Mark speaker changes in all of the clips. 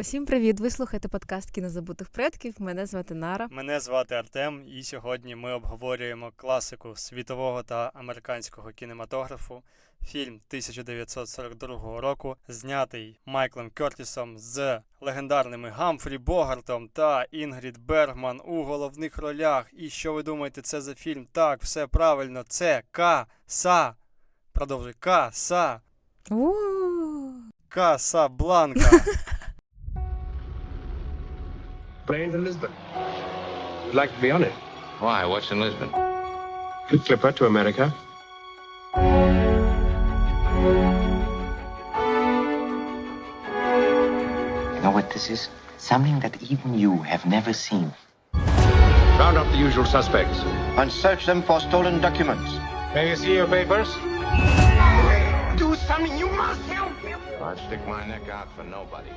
Speaker 1: Усім привіт! Ви слухаєте подкаст Кінозабутих предків. Мене звати Нара.
Speaker 2: Мене звати Артем, і сьогодні ми обговорюємо класику світового та американського кінематографу. Фільм 1942 року, знятий Майклом Кертісом з легендарними Гамфрі Богартом та Інгрід Бергман у головних ролях. І що ви думаєте, це за фільм? Так, все правильно, це Каса. Продовжуй Каса. Каса Бланка.
Speaker 3: Plane to Lisbon. I'd like to be on it.
Speaker 4: Why? What's in Lisbon?
Speaker 3: Good clipper to America.
Speaker 5: You know what this is? Something that even you have never seen.
Speaker 3: Round up the usual suspects.
Speaker 5: And search them for stolen documents.
Speaker 3: May you see your papers?
Speaker 5: Do something, you must help me!
Speaker 4: I'd stick my neck out for nobody.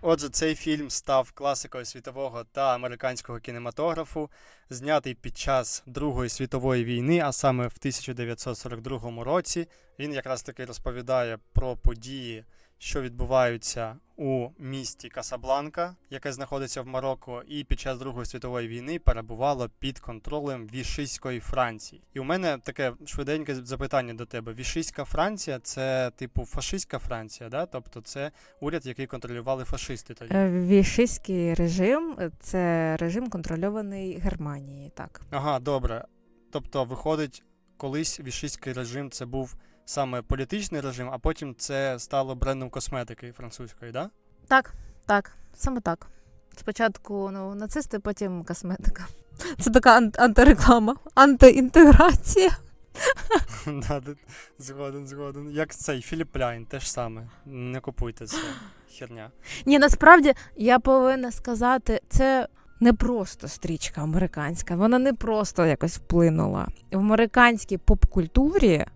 Speaker 2: Отже, цей фільм став класикою світового та американського кінематографу, знятий під час Другої світової війни, а саме в 1942 році. Він якраз таки розповідає про події, що відбуваються у місті Касабланка, яке знаходиться в Марокко, і під час Другої світової війни перебувало під контролем Вішиської Франції. І у мене таке швиденьке запитання до тебе: Вішиська Франція це типу фашистська Франція, да? тобто це уряд, який контролювали фашисти тоді.
Speaker 1: Е, Вішистський режим це режим контрольований Германією. Так,
Speaker 2: Ага, добре. Тобто, виходить, колись вішистський режим це був саме політичний режим, а потім це стало брендом косметики французької, да?
Speaker 1: так, так, саме так. Спочатку ну, нацисти, потім косметика. Це така ан- антиреклама, антиінтеграція.
Speaker 2: Да, да, згоден, згоден. Як цей Філіп Ляйн, те ж саме. Не купуйте це. Херня.
Speaker 1: Ні, насправді я повинна сказати, це не просто стрічка американська. Вона не просто якось вплинула. В американській поп-культурі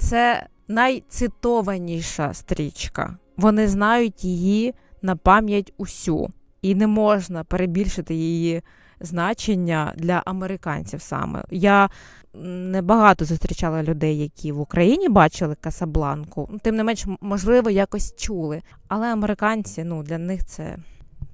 Speaker 1: це найцитованіша стрічка. Вони знають її на пам'ять усю, і не можна перебільшити її значення для американців саме. Я небагато зустрічала людей, які в Україні бачили Касабланку. Ну, Тим не менш, можливо, якось чули. Але американці, ну для них це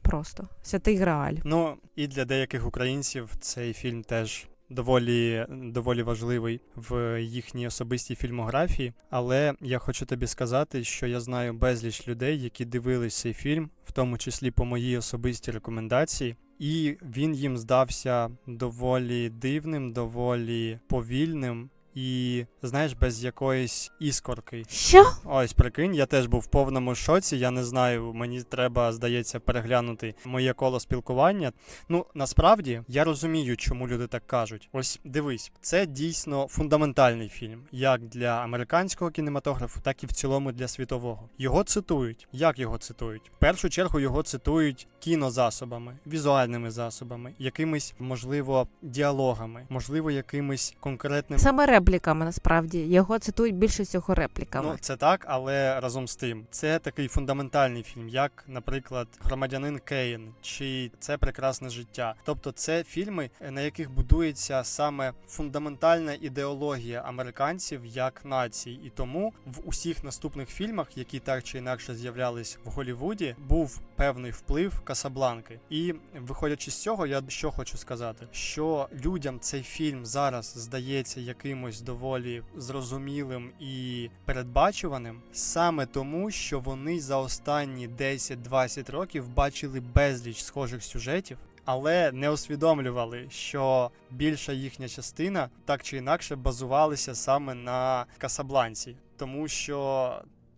Speaker 1: просто святий грааль.
Speaker 2: Ну, і для деяких українців цей фільм теж доволі, доволі важливий в їхній особистій фільмографії. Але я хочу тобі сказати, що я знаю безліч людей, які дивились цей фільм, в тому числі по моїй особистій рекомендації. І він їм здався доволі дивним, доволі повільним і, знаєш, без якоїсь іскорки.
Speaker 1: Що?
Speaker 2: Ось прикинь, я теж був в повному шоці. Я не знаю, мені треба, здається, переглянути моє коло спілкування. Ну насправді я розумію, чому люди так кажуть. Ось дивись, це дійсно фундаментальний фільм, як для американського кінематографу, так і в цілому для світового. Його цитують. Як його цитують? В першу чергу його цитують кінозасобами, візуальними засобами, якимись, можливо, діалогами, можливо, якимись конкретним
Speaker 1: Саме репліками насправді його цитують більше всього репліками.
Speaker 2: Ну, це так, але разом з тим, це такий фундаментальний фільм, як, наприклад, Громадянин Кейн чи Це прекрасне життя. Тобто, це фільми, на яких будується саме фундаментальна ідеологія американців як нації. І тому в усіх наступних фільмах, які так чи інакше з'являлись в Голлівуді, був певний вплив Касабланки. І виходячи з цього, я що хочу сказати, що людям цей фільм зараз здається якимось доволі зрозумілим і передбачуваним, саме тому, що вони за останні 10-20 років бачили безліч схожих сюжетів. Але не усвідомлювали, що більша їхня частина так чи інакше базувалася саме на Касабланці, тому що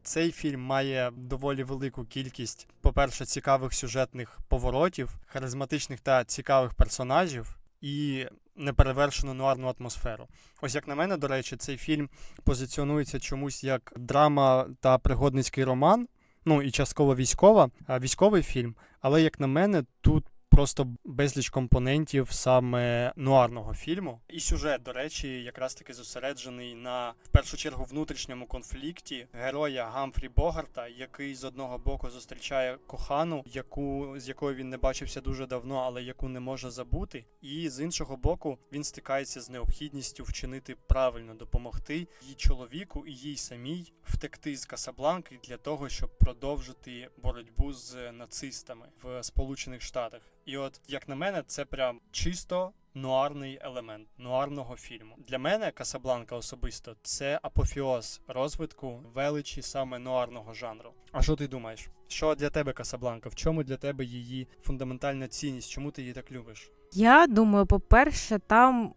Speaker 2: цей фільм має доволі велику кількість, по-перше, цікавих сюжетних поворотів, харизматичних та цікавих персонажів і неперевершену нуарну атмосферу. Ось як на мене, до речі, цей фільм позиціонується чомусь як драма та пригодницький роман, ну і частково військова, військовий фільм. Але як на мене, тут просто безліч компонентів саме нуарного фільму. І сюжет, до речі, якраз таки зосереджений на в першу чергу внутрішньому конфлікті героя Гамфрі Богарта, який з одного боку зустрічає кохану, яку з якою він не бачився дуже давно, але яку не може забути. І з іншого боку, він стикається з необхідністю вчинити правильно, допомогти її чоловіку і їй самій втекти з Касабланки для того, щоб продовжити боротьбу з нацистами в Сполучених Штатах. І от, як на мене, це прям чисто нуарний елемент нуарного фільму. Для мене Касабланка особисто це апофіоз розвитку величі саме нуарного жанру. А що ти думаєш? Що для тебе Касабланка? В чому для тебе її фундаментальна цінність? Чому ти її так любиш?
Speaker 1: Я думаю, по-перше, там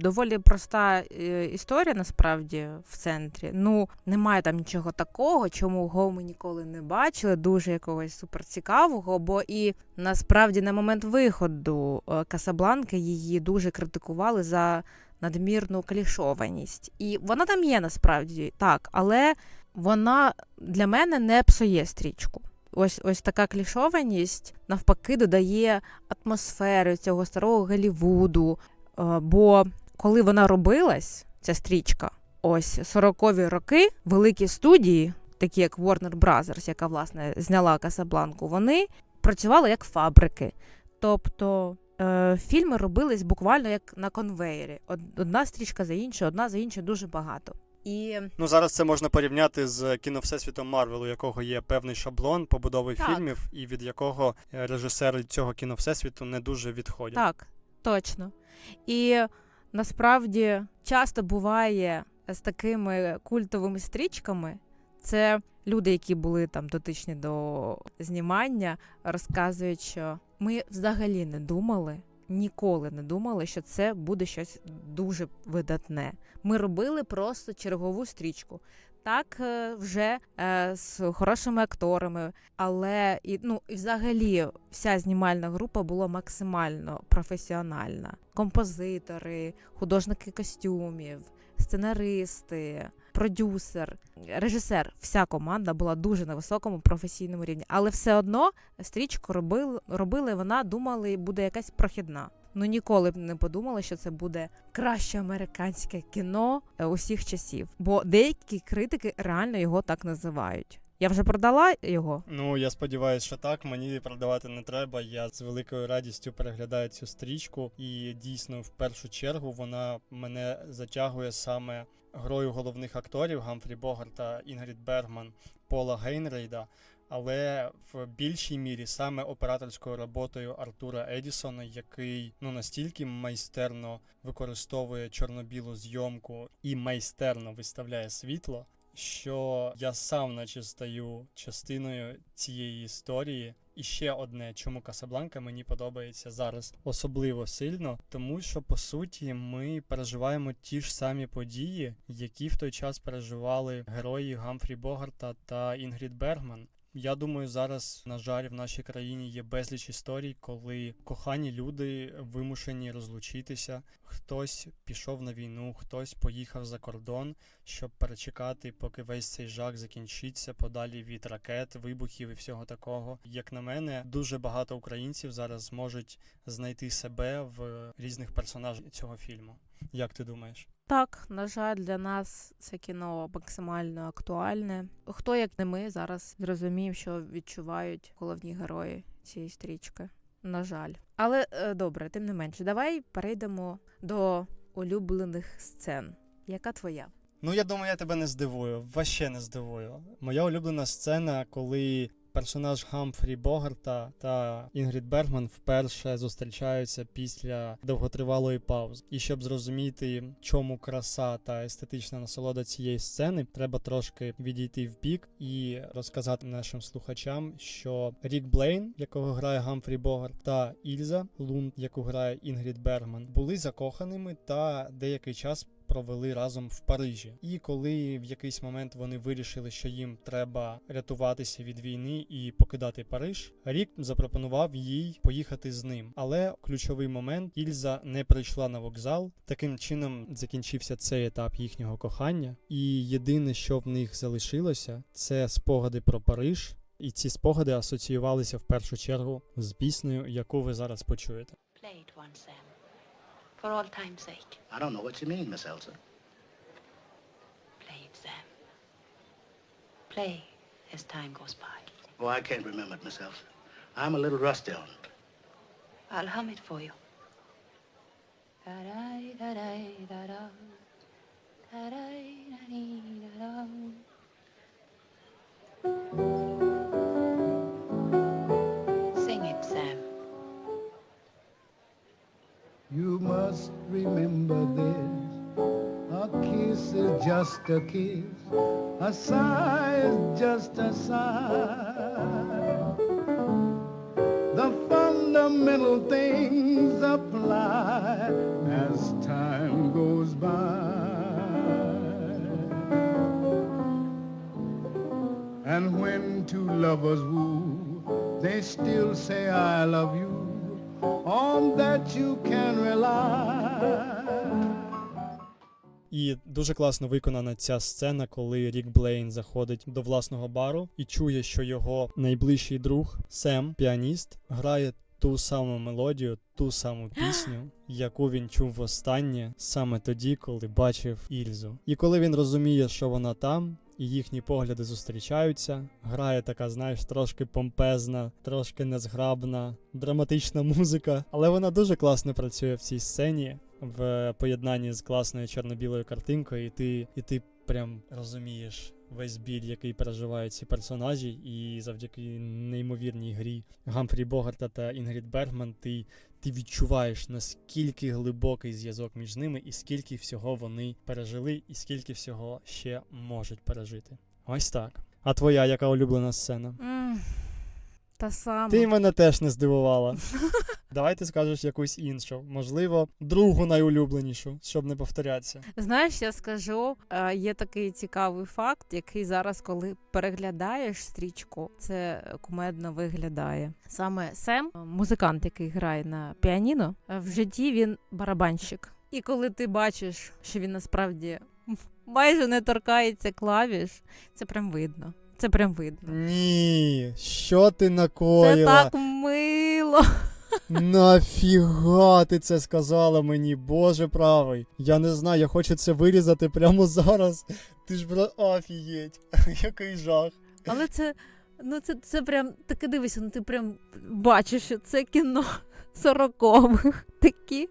Speaker 1: доволі проста е, історія насправді в центрі. Ну, немає там нічого такого, чому го ми ніколи не бачили, дуже якогось суперцікавого. Бо і насправді на момент виходу е, Касабланки її дуже критикували за надмірну клішованість. І вона там є насправді так, але вона для мене не псує стрічку. Ось ось така клішованість навпаки додає атмосфери цього старого Голлівуду. Е, Бо коли вона робилась, ця стрічка, ось 40-ві роки, великі студії, такі як Warner Brothers, яка власне зняла Касабланку, вони працювали як фабрики. Тобто е, фільми робились буквально як на конвеєрі. Одна стрічка за іншою, одна за іншою, дуже багато. І
Speaker 2: Ну зараз це можна порівняти з кіновсесвітом Марвел, у якого є певний шаблон побудови
Speaker 1: Так.
Speaker 2: фільмів, і від якого е, режисери цього кіновсесвіту не дуже відходять.
Speaker 1: Так, точно. І насправді часто буває з такими культовими стрічками. Це люди, які були там дотичні до знімання, розказують, що ми взагалі не думали, ніколи не думали, що це буде щось дуже видатне. Ми робили просто чергову стрічку. Так, е, вже е, з хорошими акторами, але і ну і взагалі вся знімальна група була максимально професіональна. Композитори, художники костюмів, сценаристи, продюсер, режисер. Вся команда була дуже на високому професійному рівні. Але все одно стрічку робили, робили вона думали, буде якась прохідна. Ну ніколи б не подумали, що це буде краще американське кіно е, усіх часів. Бо деякі критики реально його так називають. Я вже продала його.
Speaker 2: Ну я сподіваюся, що так. Мені продавати не треба. Я з великою радістю переглядаю цю стрічку, і дійсно, в першу чергу, вона мене затягує саме грою головних акторів Гамфрі Богар та Інгрід Бергман, Пола Гейнрейда. Але в більшій мірі саме операторською роботою Артура Едісона, який ну настільки майстерно використовує чорно-білу зйомку і майстерно виставляє світло, що я сам наче стаю частиною цієї історії. І ще одне, чому Касабланка мені подобається зараз особливо сильно, тому що по суті ми переживаємо ті ж самі події, які в той час переживали герої Гамфрі Богарта та Інгрід Бергман. Я думаю, зараз, на жаль, в нашій країні є безліч історій, коли кохані люди вимушені розлучитися. Хтось пішов на війну, хтось поїхав за кордон, щоб перечекати, поки весь цей жах закінчиться подалі від ракет, вибухів і всього такого. Як на мене, дуже багато українців зараз зможуть знайти себе в різних персонажах цього фільму. Як ти думаєш?
Speaker 1: Так, на жаль, для нас це кіно максимально актуальне. Хто як не ми зараз зрозумів, що відчувають головні герої цієї стрічки. На жаль. Але е, добре, тим не менше, давай перейдемо до улюблених сцен. Яка твоя?
Speaker 2: Ну, я думаю, я тебе не здивую. Ваще не здивую. Моя улюблена сцена, коли персонаж Гамфрі Богарта та Інгрід Бергман вперше зустрічаються після довготривалої паузи. І щоб зрозуміти, чому краса та естетична насолода цієї сцени, треба трошки відійти в бік і розказати нашим слухачам, що Рік Блейн, якого грає Гамфрі Богарт, та Ільза Лунд, яку грає Інгрід Бергман, були закоханими та деякий час провели разом в Парижі. І коли в якийсь момент вони вирішили, що їм треба рятуватися від війни і покидати Париж, Рік запропонував їй поїхати з ним. Але ключовий момент Ільза не прийшла на вокзал. Таким чином закінчився цей етап їхнього кохання. І єдине, що в них залишилося, це спогади про Париж. І ці спогади асоціювалися в першу чергу з піснею, яку ви зараз почуєте.
Speaker 6: For all time's sake.
Speaker 7: I don't know what you mean, Miss Elsa.
Speaker 6: Play it, Sam. Play as time goes by.
Speaker 7: Oh, I can't remember it, Miss Elsa. I'm a little rusty on it.
Speaker 6: I'll hum it for you. Da-dai, da-dai,
Speaker 8: You must remember this. A kiss is just a kiss. A sigh is just a sigh. The fundamental things apply as time goes by. And when two lovers woo, they still say I love you. On that you can.
Speaker 2: І дуже класно виконана ця сцена, коли Рік Блейн заходить до власного бару і чує, що його найближчий друг Сем, піаніст, грає ту саму мелодію, ту саму пісню, яку він чув востаннє саме тоді, коли бачив Ільзу. І коли він розуміє, що вона там. І їхні погляди зустрічаються. Грає така, знаєш, трошки помпезна, трошки незграбна, драматична музика. Але вона дуже класно працює в цій сцені в поєднанні з класною чорно-білою картинкою, і ти, і ти прям розумієш весь біль, який переживають ці персонажі, і завдяки неймовірній грі Гамфрі Богарта та Інгрід Бергман, ти, ти відчуваєш наскільки глибокий зв'язок між ними, і скільки всього вони пережили, і скільки всього ще можуть пережити. Ось так. А твоя яка улюблена сцена?
Speaker 1: М, Та сама.
Speaker 2: Ти мене теж не здивувала. Давай ти скажеш якусь іншу, можливо, другу найулюбленішу, щоб не повторятися.
Speaker 1: Знаєш, я скажу, е, є такий цікавий факт, який зараз, коли переглядаєш стрічку, це кумедно виглядає. Саме Сем, музикант, який грає на піаніно, е, в житті він барабанщик. І коли ти бачиш, що він насправді майже не торкається клавіш, це прям видно. Це прям видно.
Speaker 2: Ні, що ти накоїла?
Speaker 1: Це так мило.
Speaker 2: Нафіга ти це сказала мені, боже правий. Я не знаю, я хочу це вирізати прямо зараз. Ти ж бро офігеть, який жах.
Speaker 1: Але це, ну це, це прям таке дивися, ну ти прям бачиш, що це кіно сорокових. Такі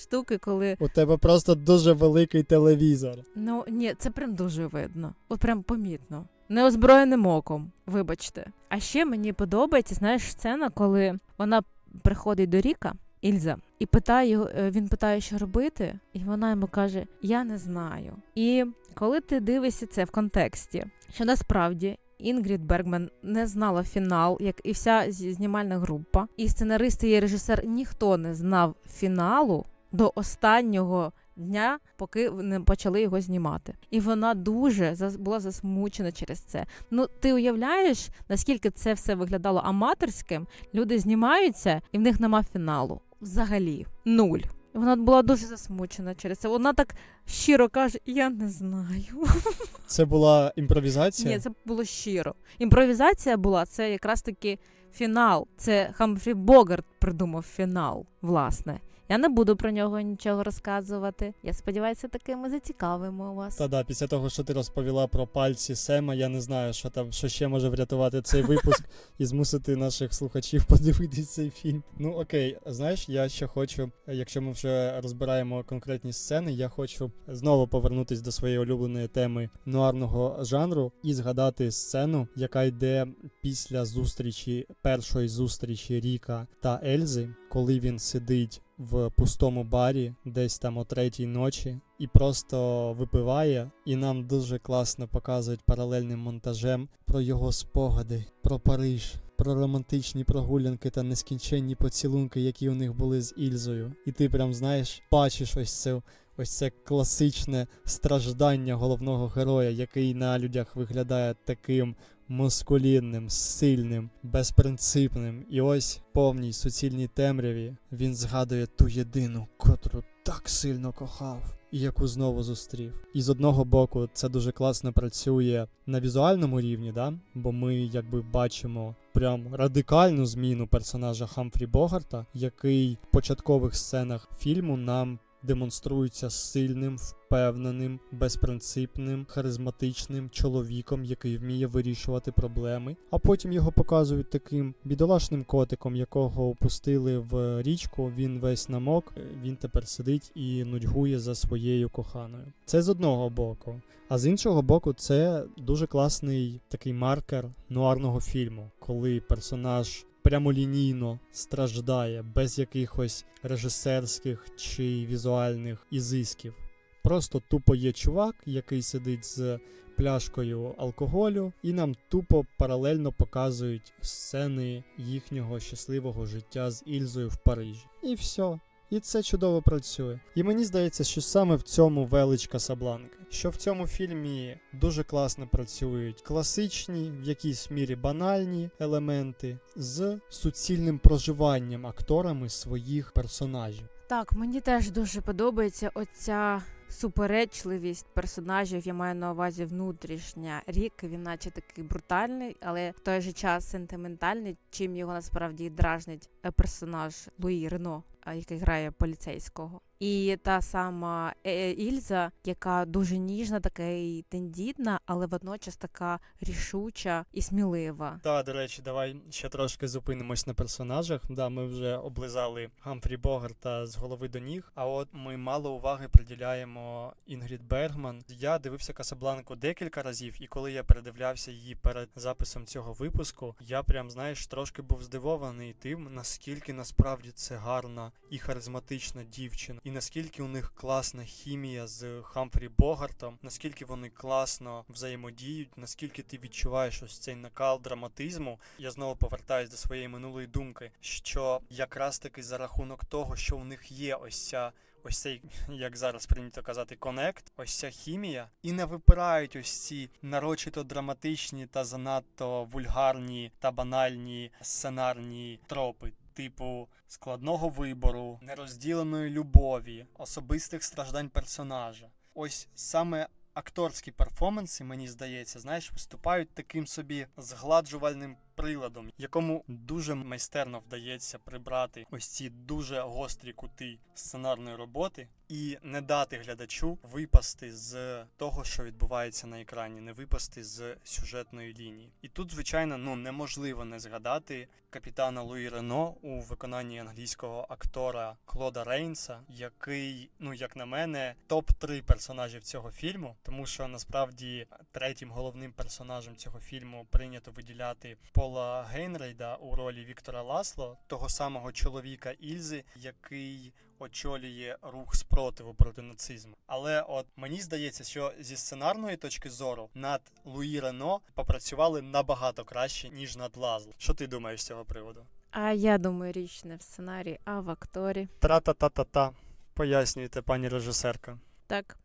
Speaker 1: штуки, коли.
Speaker 2: У тебе просто дуже великий телевізор.
Speaker 1: Ну ні, це прям дуже видно. От прям помітно. Неозброєним оком, вибачте. А ще мені подобається, знаєш, сцена, коли вона приходить до Ріка, Ільза, і питає е, він питає, що робити, і вона йому каже: Я не знаю. І коли ти дивишся це в контексті, що насправді. Інгрід Бергман не знала фінал, як і вся знімальна група. І сценаристи і режисер ніхто не знав фіналу до останнього дня, поки не почали його знімати. І вона дуже була засмучена через це. Ну, ти уявляєш, наскільки це все виглядало аматорським? Люди знімаються, і в них нема фіналу. Взагалі, нуль. Вона була дуже засмучена через це. Вона так щиро каже: Я не знаю.
Speaker 2: Це була імпровізація?
Speaker 1: Ні, це було щиро. Імпровізація була це якраз таки фінал. Це Хамфрі Богарт придумав фінал, власне. Я не буду про нього нічого розказувати. Я сподіваюся, таки ми зацікавимо вас.
Speaker 2: Та да, після того, що ти розповіла про пальці Сема, я не знаю, що там, що ще може врятувати цей випуск і змусити наших слухачів подивитись цей фільм. Ну окей, знаєш, я ще хочу, якщо ми вже розбираємо конкретні сцени, я хочу знову повернутись до своєї улюбленої теми нуарного жанру і згадати сцену, яка йде після зустрічі першої зустрічі Ріка та Ельзи, коли він сидить в пустому барі, десь там о третій ночі, і просто випиває, і нам дуже класно показують паралельним монтажем про його спогади, про Париж, про романтичні прогулянки та нескінченні поцілунки, які у них були з Ільзою. І ти прям знаєш, бачиш ось це. Ось це класичне страждання головного героя, який на людях виглядає таким мускулінним, сильним, безпринципним. І ось повній суцільній темряві він згадує ту єдину, котру так сильно кохав. і яку знову зустрів. І з одного боку, це дуже класно працює на візуальному рівні, да? бо ми якби бачимо прям радикальну зміну персонажа Хамфрі Богарта, який в початкових сценах фільму нам демонструється сильним, впевненим, безпринципним, харизматичним чоловіком, який вміє вирішувати проблеми. А потім його показують таким бідолашним котиком, якого опустили в річку. Він весь намок. Він тепер сидить і нудьгує за своєю коханою. Це з одного боку. А з іншого боку, це дуже класний такий маркер нуарного фільму, коли персонаж прямолінійно страждає без якихось режисерських чи візуальних ізисків. Просто тупо є чувак, який сидить з пляшкою алкоголю, і нам тупо паралельно показують сцени їхнього щасливого життя з Ільзою в Парижі. І все. І це чудово працює. І мені здається, що саме в цьому велич Касабланки. Що в цьому фільмі дуже класно працюють класичні, в якійсь мірі банальні елементи з суцільним проживанням акторами своїх персонажів.
Speaker 1: Так, мені теж дуже подобається оця суперечливість персонажів. Я маю на увазі внутрішня рік. Він наче такий брутальний, але в той же час сентиментальний. Чим його насправді дражнить е, персонаж Луї Рено, який грає поліцейського. І та сама е, Ільза, яка дуже ніжна, така і тендітна, але водночас така рішуча і смілива.
Speaker 2: Так, до речі, давай ще трошки зупинимось на персонажах. Да, ми вже облизали Гамфрі Богарта з голови до ніг. А от ми мало уваги приділяємо Інгрід Бергман. Я дивився Касабланку декілька разів, і коли я передивлявся її перед записом цього випуску, я прям знаєш трошки був здивований тим, наскільки насправді це гарна і харизматична дівчина, і наскільки у них класна хімія з Хамфрі Богартом, наскільки вони класно взаємодіють, наскільки ти відчуваєш ось цей накал драматизму. Я знову повертаюсь до своєї минулої думки, що якраз таки за рахунок того, що у них є ось ця. Ось цей, як зараз прийнято казати, конект, ось ця хімія, і не випирають ось ці нарочито драматичні та занадто вульгарні та банальні сценарні тропи, типу складного вибору, нерозділеної любові, особистих страждань персонажа. Ось саме акторські перформанси, мені здається, знаєш, виступають таким собі згладжувальним приладом, якому дуже майстерно вдається прибрати ось ці дуже гострі кути сценарної роботи і не дати глядачу випасти з того, що відбувається на екрані, не випасти з сюжетної лінії. І тут, звичайно, ну неможливо не згадати капітана Луї Рено у виконанні англійського актора Клода Рейнса, який, ну як на мене, топ 3 персонажів цього фільму, тому що насправді третім головним персонажем цього фільму прийнято виділяти Пола Гейнрейда у ролі Віктора Ласло, того самого чоловіка Ільзи, який очолює рух спротиву проти нацизму. Але от мені здається, що зі сценарної точки зору над Луї Рено попрацювали набагато краще ніж над Лазло. Що ти думаєш з цього приводу?
Speaker 1: А я думаю, річ не в сценарії, а в акторі.
Speaker 2: Тра-та-та-та-та. Пояснюєте, пані режисерка.
Speaker 1: Так.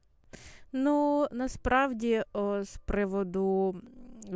Speaker 1: Ну, насправді, о, з приводу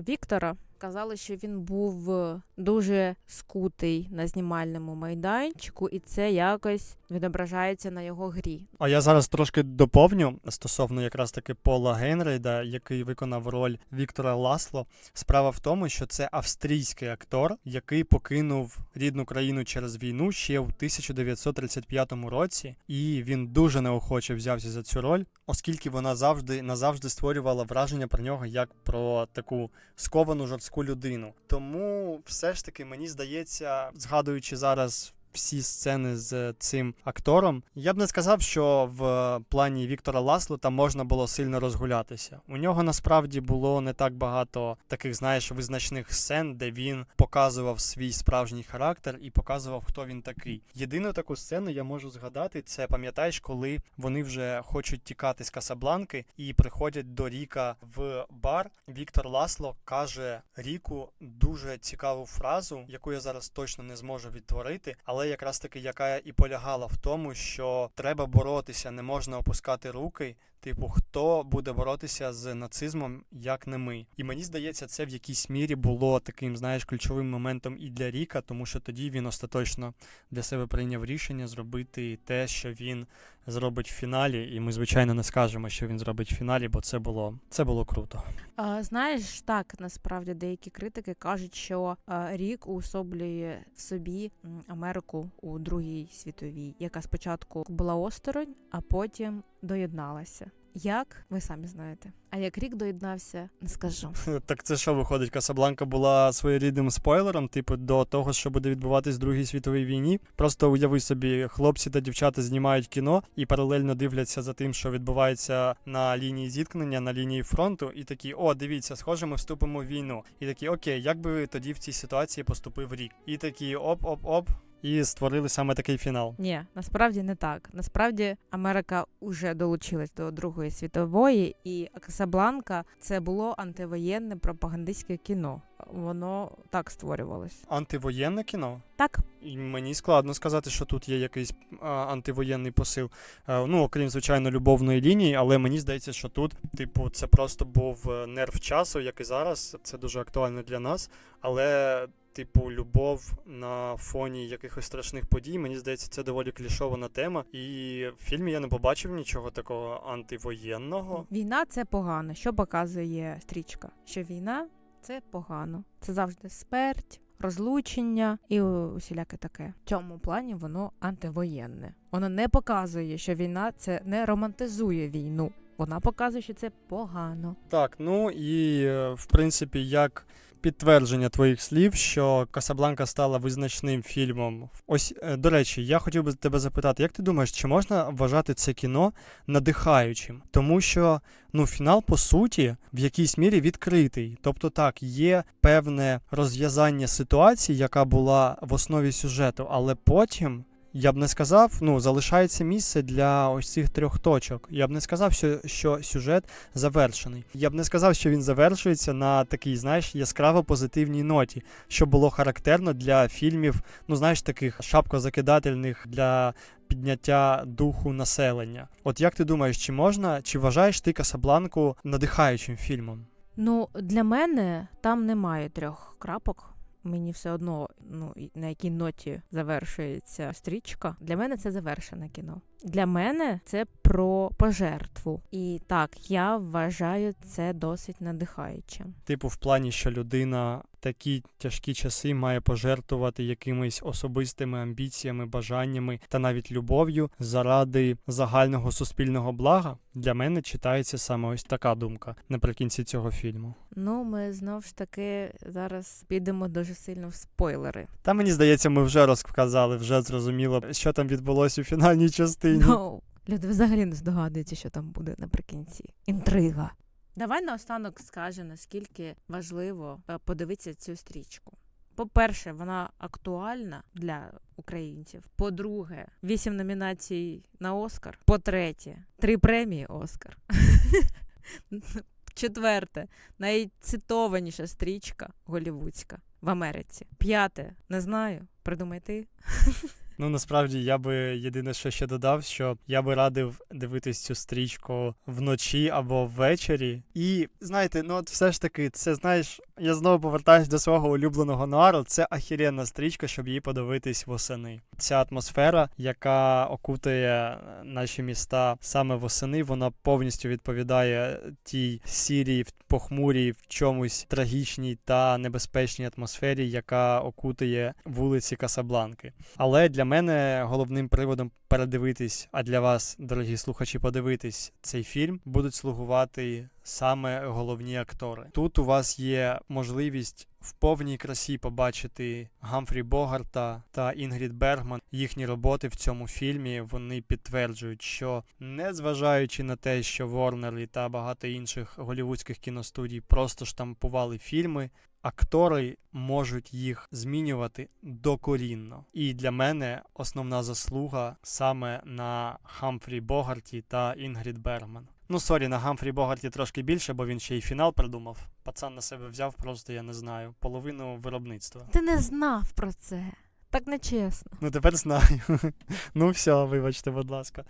Speaker 1: Віктора, казали, що він був дуже скутий на знімальному майданчику, і це якось відображається на його грі.
Speaker 2: А я зараз трошки доповню стосовно якраз таки Пола Гейнрейда, який виконав роль Віктора Ласло. Справа в тому, що це австрійський актор, який покинув рідну країну через війну ще в 1935 році, і він дуже неохоче взявся за цю роль, оскільки вона завжди назавжди створювала враження про нього як про таку сковану жорстку людину. Тому все ж таки мені здається, згадуючи зараз. Всі сцени з цим актором. Я б не сказав, що в плані Віктора Ласло там можна було сильно розгулятися. У нього насправді було не так багато таких, знаєш, визначних сцен, де він показував свій справжній характер і показував, хто він такий. Єдину таку сцену я можу згадати, це пам'ятаєш, коли вони вже хочуть тікати з Касабланки і приходять до Ріка в бар. Віктор Ласло каже Ріку дуже цікаву фразу, яку я зараз точно не зможу відтворити, але якраз таки яка і полягала в тому, що треба боротися, не можна опускати руки, Типу, хто буде боротися з нацизмом, як не ми. І мені здається, це в якійсь мірі було таким, знаєш, ключовим моментом і для Ріка, тому що тоді він остаточно для себе прийняв рішення зробити те, що він зробить в фіналі. І ми, звичайно, не скажемо, що він зробить в фіналі, бо це було це було круто.
Speaker 1: А, знаєш, так насправді деякі критики кажуть, що рік уособлює в собі Америку у Другій світовій, яка спочатку була осторонь, а потім доєдналася. Як ви самі знаєте? А як рік доєднався, не скажу.
Speaker 2: Так це що виходить? Касабланка була своєрідним спойлером, типу, до того, що буде відбуватись в Другій світовій війні. Просто уяви собі, хлопці та дівчата знімають кіно і паралельно дивляться за тим, що відбувається на лінії зіткнення, на лінії фронту, і такі: о, дивіться, схоже, ми вступимо в війну. І такі, окей, як би тоді в цій ситуації поступив рік? І такі оп-оп-оп. І створили саме такий фінал.
Speaker 1: Ні, насправді не так. Насправді Америка вже долучилась до Другої світової, і Касабланка це було антивоєнне пропагандистське кіно. Воно так створювалось.
Speaker 2: Антивоєнне кіно.
Speaker 1: Так,
Speaker 2: І мені складно сказати, що тут є якийсь а, антивоєнний посил. Е, ну, окрім звичайно, любовної лінії, але мені здається, що тут, типу, це просто був е, нерв часу, як і зараз. Це дуже актуально для нас. Але, типу, любов на фоні якихось страшних подій, мені здається, це доволі клішована тема. І в фільмі я не побачив нічого такого антивоєнного.
Speaker 1: війна це погано. Що показує стрічка? Що війна це погано. Це завжди смерть, розлучення і усіляке таке. В цьому плані воно антивоєнне. Воно не показує, що війна це не романтизує війну. Вона показує, що це погано.
Speaker 2: Так, ну і е, в принципі, як підтвердження твоїх слів, що Касабланка стала визначним фільмом. Ось, е, до речі, я хотів би тебе запитати, як ти думаєш, чи можна вважати це кіно надихаючим? Тому що ну, фінал, по суті, в якійсь мірі відкритий. Тобто, так, є певне розв'язання ситуації, яка була в основі сюжету, але потім. Я б не сказав, ну залишається місце для ось цих трьох точок. Я б не сказав, що, що сюжет завершений. Я б не сказав, що він завершується на такій, знаєш, яскраво позитивній ноті, що було характерно для фільмів, ну знаєш, таких шапкозакидательних для підняття духу населення. От як ти думаєш, чи можна, чи вважаєш ти Касабланку надихаючим фільмом?
Speaker 1: Ну, для мене там немає трьох крапок. Мені все одно, ну на якій ноті завершується стрічка. Для мене це завершене кіно. Для мене це про пожертву. І так, я вважаю це досить надихаючим.
Speaker 2: Типу, в плані, що людина такі тяжкі часи має пожертвувати якимись особистими амбіціями, бажаннями та навіть любов'ю заради загального суспільного блага. Для мене читається саме ось така думка наприкінці цього фільму.
Speaker 1: Ну, ми знов ж таки зараз підемо дуже сильно в спойлери.
Speaker 2: Та мені здається, ми вже розказали, вже зрозуміло, що там відбулося у фінальній частині.
Speaker 1: Ну, люди взагалі не здогадуються, що там буде наприкінці. Інтрига. Давай наостанок скаже, наскільки важливо е, подивитися цю стрічку. По-перше, вона актуальна для українців. По-друге, вісім номінацій на Оскар. По-третє, три премії Оскар. Четверте, найцитованіша стрічка голівудська в Америці. П'яте, не знаю, придумай ти.
Speaker 2: Ну насправді я би єдине, що ще додав, що я би радив дивитись цю стрічку вночі або ввечері. І знаєте, ну от все ж таки, це знаєш, я знову повертаюсь до свого улюбленого нуару. Це ахіренна стрічка, щоб її подивитись восени. Ця атмосфера, яка окутує наші міста саме восени, вона повністю відповідає тій сірій, похмурій, в чомусь трагічній та небезпечній атмосфері, яка окутує вулиці Касабланки. Але для мене головним приводом передивитись, а для вас, дорогі слухачі, подивитись цей фільм, будуть слугувати саме головні актори. Тут у вас є можливість в повній красі побачити Гамфрі Богарта та Інгрід Бергман. Їхні роботи в цьому фільмі вони підтверджують, що незважаючи на те, що Ворнер та багато інших голівудських кіностудій просто штампували фільми, актори можуть їх змінювати докорінно. І для мене основна заслуга саме на Хамфрі Богарті та Інгрід Бергман. Ну, сорі, на Гамфрі Богарті трошки більше, бо він ще й фінал придумав. Пацан на себе взяв, просто я не знаю, половину виробництва.
Speaker 1: Ти не знав про це. Так нечесно.
Speaker 2: Ну тепер знаю. ну все, вибачте, будь ласка.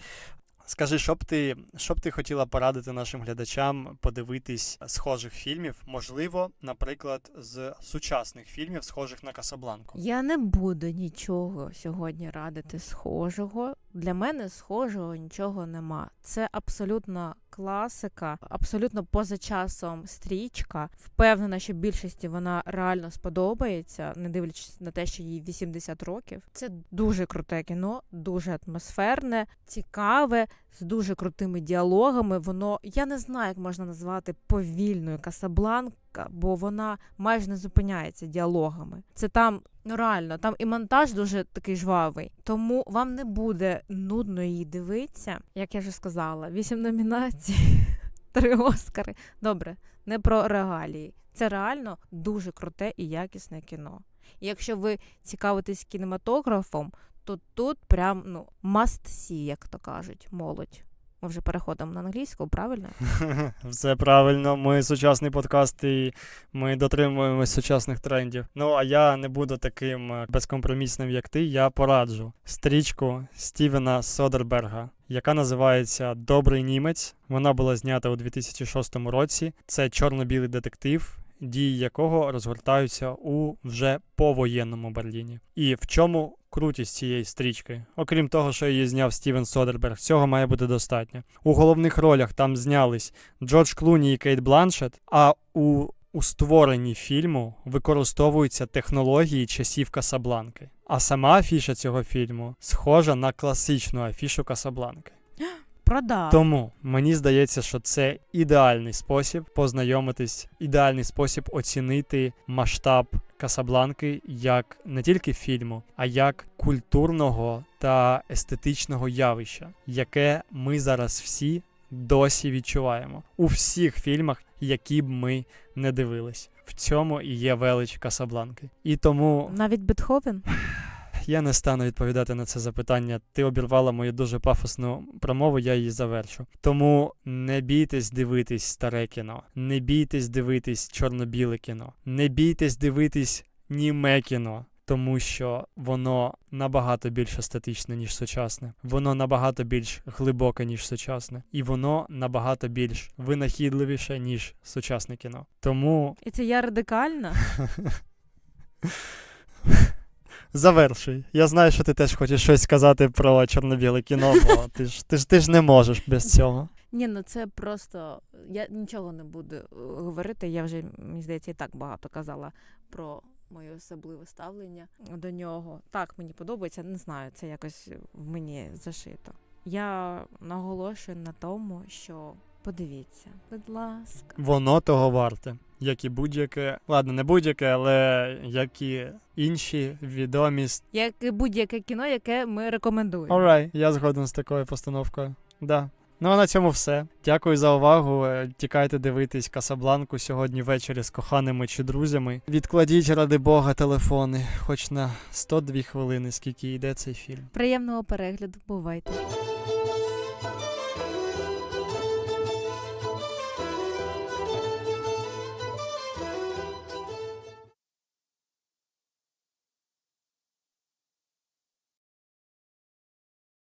Speaker 2: Скажи, що б ти, що б ти хотіла порадити нашим глядачам подивитись схожих фільмів? Можливо, наприклад, з сучасних фільмів, схожих на Касабланку.
Speaker 1: Я не буду нічого сьогодні радити схожого. Для мене схожого нічого нема. Це абсолютно класика, абсолютно поза часом стрічка. Впевнена, що більшості вона реально сподобається, не дивлячись на те, що їй 80 років. Це дуже круте кіно, дуже атмосферне, цікаве, з дуже крутими діалогами. Воно я не знаю, як можна назвати повільною Касабланка, бо вона майже не зупиняється діалогами. Це там ну реально, там і монтаж дуже такий жвавий. Тому вам не буде нудно її дивитися. Як я вже сказала, вісім номінацій, три Оскари. Добре, не про регалії. Це реально дуже круте і якісне кіно. І якщо ви цікавитесь кінематографом, то тут прям ну must see, як то кажуть, молодь. Ми вже переходимо на англійську, правильно?
Speaker 2: Все правильно. Ми сучасний подкаст і ми дотримуємось сучасних трендів. Ну а я не буду таким е, безкомпромісним, як ти. Я пораджу стрічку Стівена Содерберга, яка називається Добрий німець. Вона була знята у 2006 році. Це чорно-білий детектив. Дії якого розгортаються у вже повоєнному Берліні. І в чому крутість цієї стрічки? Окрім того, що її зняв Стівен Содерберг, цього має бути достатньо. У головних ролях там знялись Джордж Клуні і Кейт Бланшет, а у, у створенні фільму використовуються технології часів Касабланки. А сама афіша цього фільму схожа на класичну афішу Касабланки.
Speaker 1: Продав.
Speaker 2: Тому мені здається, що це ідеальний спосіб познайомитись, ідеальний спосіб оцінити масштаб Касабланки як не тільки фільму, а як культурного та естетичного явища, яке ми зараз всі досі відчуваємо у всіх фільмах, які б ми не дивились. В цьому і є велич Касабланки. І тому
Speaker 1: Навіть Бетховен.
Speaker 2: я не стану відповідати на це запитання. Ти обірвала мою дуже пафосну промову, я її завершу. Тому не бійтесь дивитись старе кіно, не бійтесь дивитись чорно-біле кіно, не бійтесь дивитись німе кіно. Тому що воно набагато більш естетичне, ніж сучасне, воно набагато більш глибоке, ніж сучасне, і воно набагато більш винахідливіше, ніж сучасне кіно. Тому
Speaker 1: І це я радикальна.
Speaker 2: Завершуй. Я знаю, що ти теж хочеш щось сказати про чорно-біле кіно, бо ти ж ти ж ти ж не можеш без цього.
Speaker 1: Ні, ну це просто я нічого не буду е, говорити. Я вже мені здається і так багато казала про моє особливе ставлення до нього. Так, мені подобається, не знаю, це якось в мені зашито. Я наголошую на тому, що подивіться, будь ласка.
Speaker 2: Воно того варте. Як і будь-яке, ладно, не будь-яке, але як і інші відомі.
Speaker 1: Як і будь-яке кіно, яке ми рекомендуємо.
Speaker 2: Alright, я згоден з такою постановкою. Да. Ну а на цьому все. Дякую за увагу. Е, Тікайте дивитись Касабланку сьогодні ввечері з коханими чи друзями. Відкладіть, ради Бога, телефони, хоч на 102 хвилини, скільки йде цей фільм.
Speaker 1: Приємного перегляду, бувайте.